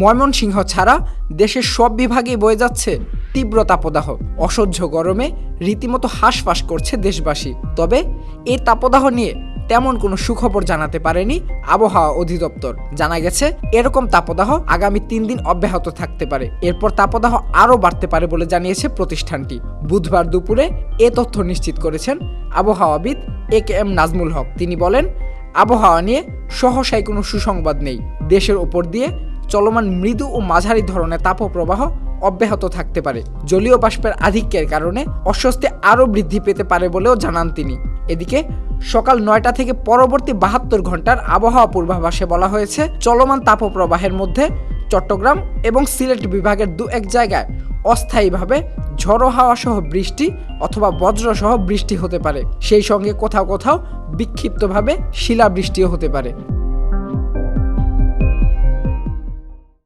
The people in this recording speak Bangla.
ময়মনসিংহ ছাড়া দেশের সব বিভাগেই বয়ে যাচ্ছে তীব্র তাপদাহ অসহ্য গরমে রীতিমতো হাঁসফাঁস করছে দেশবাসী। তবে এই তাপদাহ নিয়ে তেমন কোনো সুখবর জানাতে পারেনি আবহাওয়া অধিদপ্তর। জানা গেছে, এরকম তাপদাহ আগামী তিন দিন অব্যাহত থাকতে পারে। এরপর তাপদাহ আরও বাড়তে পারে বলে জানিয়েছে প্রতিষ্ঠানটি। বুধবার দুপুরে এ তথ্য নিশ্চিত করেছেন আবহাওয়াবিদ এ কে এম নাজমুল হক। তিনি বলেন, আবহাওয়া নিয়ে সহসাই কোনো সুসংবাদ নেই। দেশের ওপর দিয়ে চলমান মৃদু ও মাঝারি ধরনের তাপপ্রবাহ অব্যাহত থাকতে পারে। জলীয় বাষ্পের আধিক্যের কারণে অস্বস্তি আরও বৃদ্ধি পেতে পারে বলেও জানান তিনি। এদিকে, সকাল নয়টা থেকে পরবর্তী বাহাত্তর ঘণ্টার আবহাওয়া পূর্বাভাসে বলা হয়েছে, চলমান তাপপ্রবাহের মধ্যে চট্টগ্রাম এবং সিলেট বিভাগের দু এক জায়গায় অস্থায়ীভাবে ঝড়ো হাওয়া সহ বৃষ্টি অথবা বজ্র সহ বৃষ্টি হতে পারে। সেই সঙ্গে কোথাও কোথাও বিক্ষিপ্তভাবে শিলাবৃষ্টিও হতে পারে।